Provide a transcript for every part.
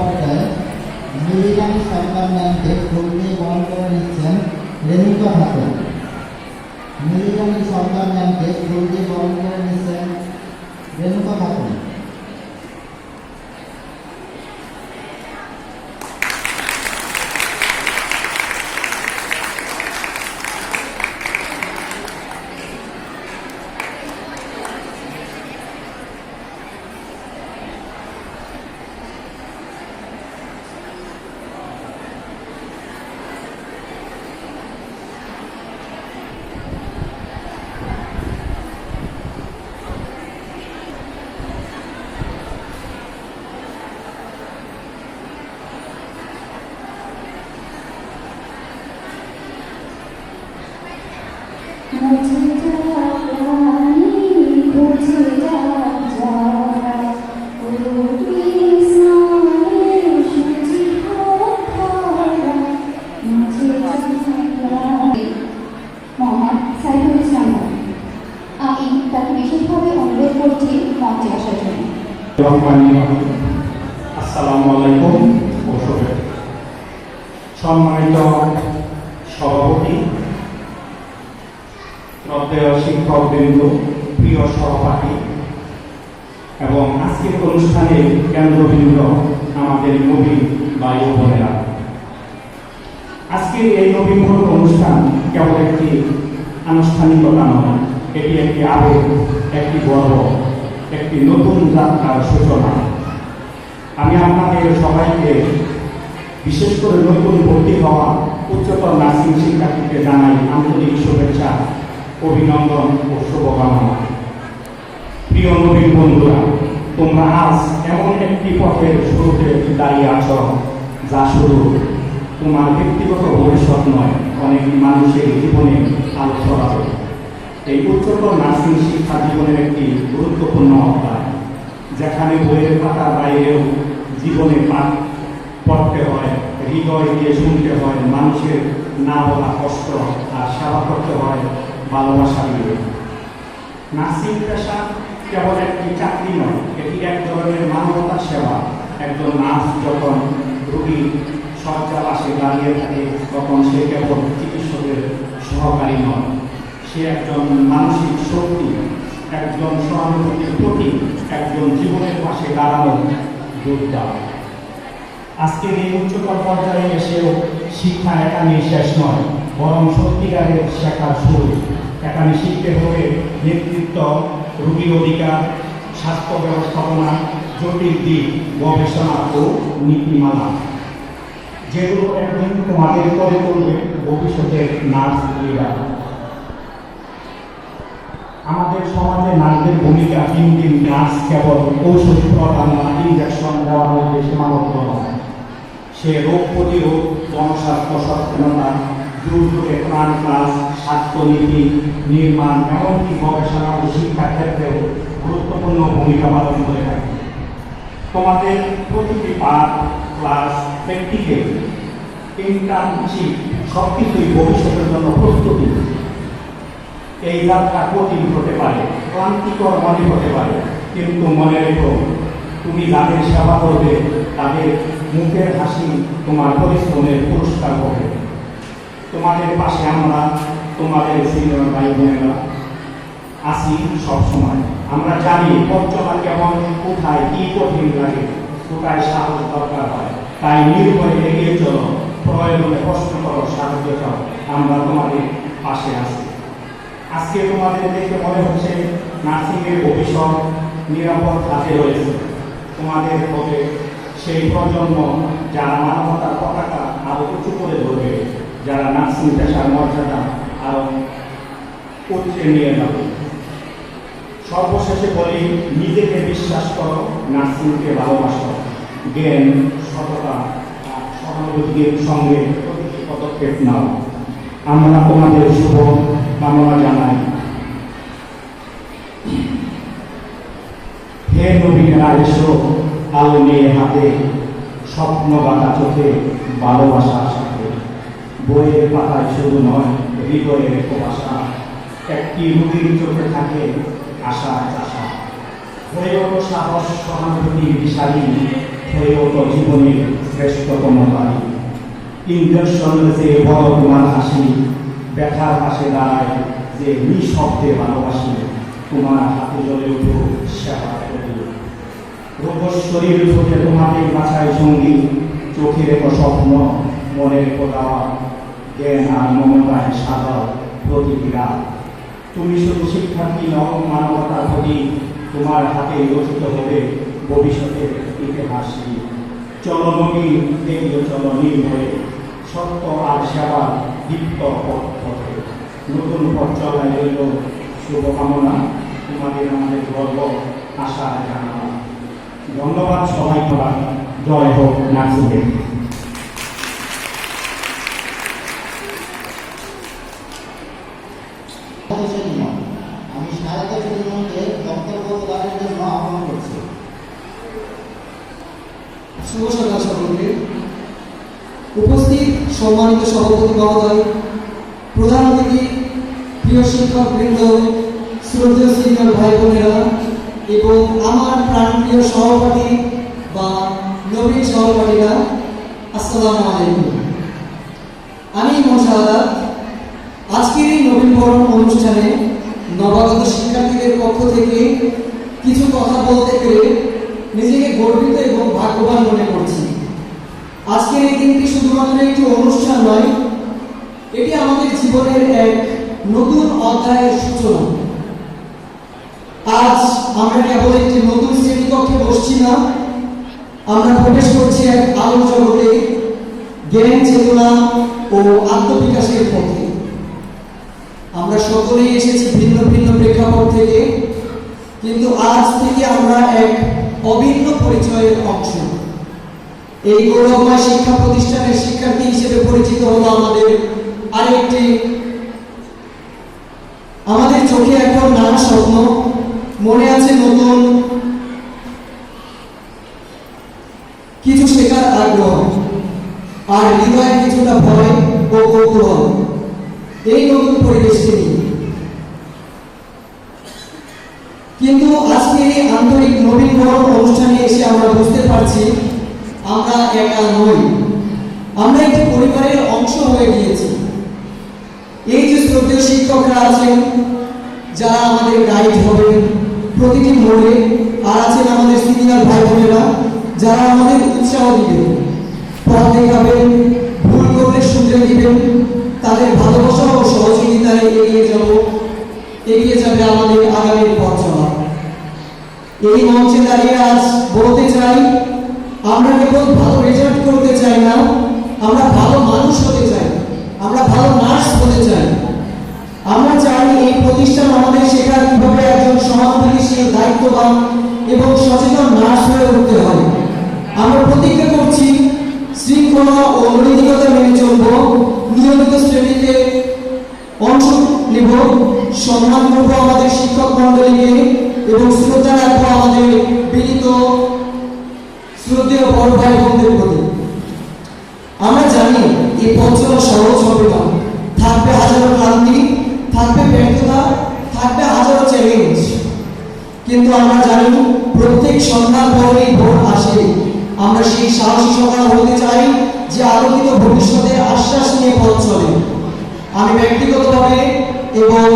পর্যায়ে মিলিগান সরকার ফুল দিয়ে বরণ করে নিচ্ছেন রেণুকা খাতুন মিলিগান সরকার ন্যায়কে ফুল আসসালামু আলাইকুম সম্মানিত সভাপতি শ্রদ্ধেয় শিক্ষকবৃন্দ, প্রিয় সহপাঠী, এবং আজকের অনুষ্ঠানের কেন্দ্রবিন্দু আমাদের নবীন বায়ু বোনেরা। আজকের এই নবীনভূত অনুষ্ঠান কেবল একটি আনুষ্ঠানিকতা নয়, এটি একটি আবেগ, একটি গর্ব, একটি নতুন যাত্রার সূচনা। আমি আপনাদের সবাইকে বিশেষ করে নতুন ভর্তি হওয়া উচ্চতর নার্সিং শিক্ষার্থীকে জানাই আন্তরিক শুভেচ্ছা। অভিনন্দন ও শুভকামনা। প্রিয় নবীন বন্ধুরা, তোমরা আজ এমন একটি পথের শুরুতে দাঁড়িয়ে আছো যা শুধু তোমার ব্যক্তিগত ভবিষ্যৎ নয়, অনেক মানুষের জীবনে আলো ছড়াবে এই উচ্চতর নার্সিং শিক্ষা জীবনের একটি গুরুত্বপূর্ণ অধ্যায়, যেখানে বইয়ের পাতার বাইরেও জীবনে পাঠ পড়তে হয়, হৃদয় দিয়ে শুনতে হয়, মানুষের না বলা কষ্ট আর সেবা করতে হয় ভালোবাসা দিয়ে। নার্সিং পেশা কেবল একটি চাকরি নয়, এটি এক ধরনের মানবতা সেবা। একজন নার্স যখন রোগী শয্যা পাশে দাঁড়িয়ে থাকে, তখন সে কেবল চিকিৎসকের সহকারী নয়, সে একজন মানসিক শক্তি, একজন সহানুভূতির প্রতীক, একজন জীবনের পাশে দাঁড়ানো যোদ্ধা। আজকের এই উচ্চতর পর্যায়ে এসেও শিক্ষা এখানে শেষ নয়। বরং সত্যিকারের শেখার শুরু এখানে শিখতে হবে নেতৃত্ব রোগীর অধিকার, স্বাস্থ্য ব্যবস্থাপনা, জটিল দিক, গবেষণা ও নীতিমালা। যেগুলো একদিন তোমাদের করে করবে ভবিষ্যতের নার্স লিডার আমাদের সমাজে নারীদের ভূমিকা দিন দিন নার্স কেবল ঔষধ প্রদান বা ইঞ্জেকশন দেওয়ার মধ্যে সীমাবদ্ধ নয়। সে রোগ প্রতিরোধ জনস্বাস্থ্য সচেতনতা দুর্যোগে প্রাণ ক্লাস স্বাস্থ্যনীতি, নির্মাণ এমনকি গবেষণা ও শিক্ষার ক্ষেত্রেও গুরুত্বপূর্ণ ভূমিকা পালন করে থাকে। তোমাদের প্রতিটি পাঠ, ক্লাস প্র্যাকটিক্যাল ইন্টার্নশিপ সব কিছুই ভবিষ্যতের জন্য প্রস্তুতি। এই যাত্রা কঠিন হতে পারে, ক্লান্তিকর মনে হতে পারে, কিন্তু মনে রেখো, তুমি যাদের সেবা করবে, তাদের মুখের হাসি তোমার পরিশ্রমের পুরস্কার হবে। তোমাদের পাশে আমরা, তোমাদের সিনিয়র ভাই বোনেরা আসি সবসময়। আমরা জানি পথ চলা কেমন, কোথায় কি কঠিন লাগে, কোথায় সাহস দরকার হয়। তাই নির্ভয়ে এগিয়ে চলো, প্রয়োজনে প্রশ্ন করো, সাহায্য চাও। আমরা তোমাদের পাশে আছি। আজকে তোমাদের দেখে মনে হচ্ছে নার্সিংয়ের ভবিষ্যৎ নিরাপদ হাতে রয়েছে। তোমাদের হবে সেই প্রজন্ম যারা মানবতার পতাকা আরও উঁচু করে ধরবে যারা নার্সিং পেশার মর্যাদা আরও উচ্চে নিয়ে যাবে। সর্বশেষে বলি, নিজেকে বিশ্বাস করো, নার্সিংকে ভালোবাসো। জ্ঞান, সততা সহানুভূতির সঙ্গে পদক্ষেপ নাও। আমরা তোমাদের শুভ কামনা জানাই। হে নবীরা এসো আলো নিয়ে হাতে স্বপ্ন বাঁকা চোখে ভালোবাসা সাথে বইয়ের পাতায় শুধু নয়, হৃদয়ের ভাষা একটি রুটির চোখে থাকে আশা হয়ে ওঠো সাহস সহানুভূতির বিশালী হয়ে ওঠো জীবনের শ্রেষ্ঠতম বাড়ি ইঞ্জেকশন যে বড় তোমার হাসি, ব্যথার পাশে দাঁড়ায় যে নিঃশব্দে ভালোবাসি, তোমার হাতে জ্বলে উঠো সেবা রূপশ্বরীর চোখে তোমাকে বাছাই সঙ্গী চোখে রেখো স্বপ্ন, মনের দাওয়া জ্ঞান আর মমতায় সাজাও প্রতিটি রাত তুমি শুধু শিক্ষার্থী নও মানবতার প্রতি তোমার হাতে রচিত হবে, ভবিষ্যতের ইতিহাস চলো নবী এগিয়ে চলো নির্ভয়ে সত্য আর সেবার দীপ্ত পথ নতুন পথ চলায় রইল শুভকামনা। তোমাদের আমাদের গর্ব, আশা জানানো ধন্যবাদ সবাই করার জয় হোক নার্সিংয়ের শুভ সকাল সকলকে উপস্থিত সম্মানিত সভাপতি মহোদয়, প্রধান অতিথি, প্রিয় শিক্ষক বৃন্দ, শ্রদ্ধেয় সিনিয়র ভাই বোনেরা এবং আমার প্রাণপ্রিয় সহপাঠী বা নবীন সহপাঠীরা, আসসালামু আলাইকুম। আমি মোশাহাদাত আজকের এই নবীনবরণ অনুষ্ঠানে নবাগত শিক্ষার্থীদের পক্ষ থেকে কিছু কথা বলতে পেরে নিজেকে গর্বিত এবং ভাগ্যবান মনে করছি। আজকের এই দিনটি শুধুমাত্র একটি অনুষ্ঠান নয়, এটি আমাদের জীবনের এক নতুন অধ্যায়ের সূচনা। আজ আমরা কেবল একটি নতুন শ্রেণীকক্ষে বসছি না, আমরা প্রবেশ করছি এক আলো জগতে, জ্ঞান, চেতনা ও আত্মবিকাশের পথে। আমরা সকলেই এসেছি ভিন্ন ভিন্ন প্রেক্ষাপট থেকে, কিন্তু আজ থেকে আমরা এক অভিন্ন পরিচয়ের অংশ। এই গৌরবময় শিক্ষা প্রতিষ্ঠানের শিক্ষার্থী হিসেবে পরিচিত হলো আমাদের আরেকটি আমাদের চোখে এখন নানা স্বপ্ন, মনে আছে নতুন কিছু শেখার আগ্রহ আর হৃদয়ে কিছুটা ভয় ও কৌতূহল। এই নতুন পরিবেশকে নিয়ে। কিন্তু আন্তরিক নবীনবরণ অনুষ্ঠানে এসে আমরা বুঝতে পারছি, আমরা একা নই। আমরা একটি পরিবারের অংশ হয়ে গিয়েছি। এই যে শ্রদ্ধেয় শিক্ষকরা আছেন, যারা আমাদের গাইড হবেন প্রতিটি মোড়ে, আর আছেন আমাদের সিনিয়র ভাই বোনেরা, যারা আমাদের উৎসাহ দিবেন পথ দেখাবেন ভুল করলে শুধরে দিবেন তাদের ভালোবাসা ও সহযোগিতায় এগিয়ে যাব, এগিয়ে যাবে আমাদের আগামীর পথ। এই মঞ্চে দাঁড়িয়ে আজ বলতে চাই, আমরা কেবল ভালো রেজাল্ট করতে চাই না, আমরা ভালো মানুষ হতে চাই, আমরা ভালো নার্স হতে চাই। আমরা চাই এই প্রতিষ্ঠান আমাদের শেখার কীভাবে একজন সমাজশীল দায়িত্ববান এবং সচেতন নার্স হয়ে উঠতে হয়। আমরা প্রতিজ্ঞা করছি, শৃঙ্খলা ও নৈতিকতা মেনে চলব, নিয়মিত শ্রেণীতে অংশ নেব, সম্মান করব আমাদের শিক্ষক মন্ডলীকে এবং শ্রদ্ধা রাখব আমাদের বিনীত শ্রদ্ধেয় বড় ভাই বোনদের প্রতি। আমরা জানি এই পথ সহজ হবে না থাকবে হাজারো ক্লান্তি, থাকবে ব্যর্থতা, থাকবে হাজারো চ্যালেঞ্জ কিন্তু আমরা জানি প্রত্যেক সন্ধ্যার পরেই ভোর আসে। আমরা সেই সাহসী সকাল হতে চাই যে আলোকিত ভবিষ্যতের আশ্বাস নিয়ে পথ চলে। আমি ব্যক্তিগতভাবে এবং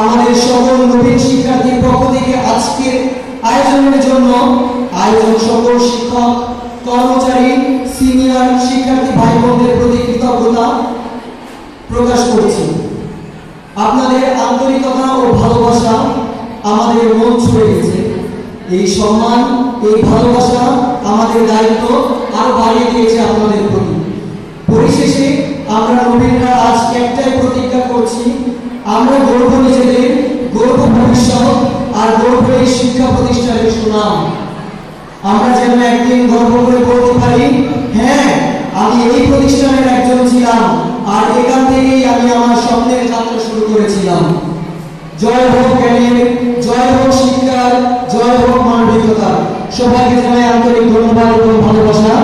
আমাদের সকল নবীন থেকে আজকের আয়োজনের জন্য আয়োজক সকল শিক্ষক, কর্মচারী, সিনিয়র শিক্ষার্থী ভাই বোনদের প্রতি কৃতজ্ঞতা প্রকাশ করছি। আপনাদের আন্তরিকতা ও ভালোবাসা আমাদের মন ছুঁয়ে গেছে। এই সম্মান, এই ভালোবাসা আমাদের দায়িত্ব আরও বাড়িয়ে দিয়েছে প্রতিষ্ঠানের আমরা যেন একদিন গর্ব করে বলতে পারি হ্যাঁ আমি এই প্রতিষ্ঠানের একজন ছিলাম, আর এখান থেকেই আমি আমার স্বপ্নের যাত্রা শুরু করেছিলাম। জয় হোক জ্ঞানের, জয় হোক শিক্ষার, জয় হোক মানবিকতা। সবাইকে জানাই আন্তরিক ধন্যবাদ এবং ভালোবাসা।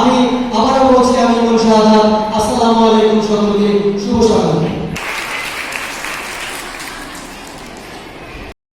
আমি আবারও বলছি, আমি মনসা আজাদ। আসসালামু আলাইকুম সকলকে। শুভ সকাল।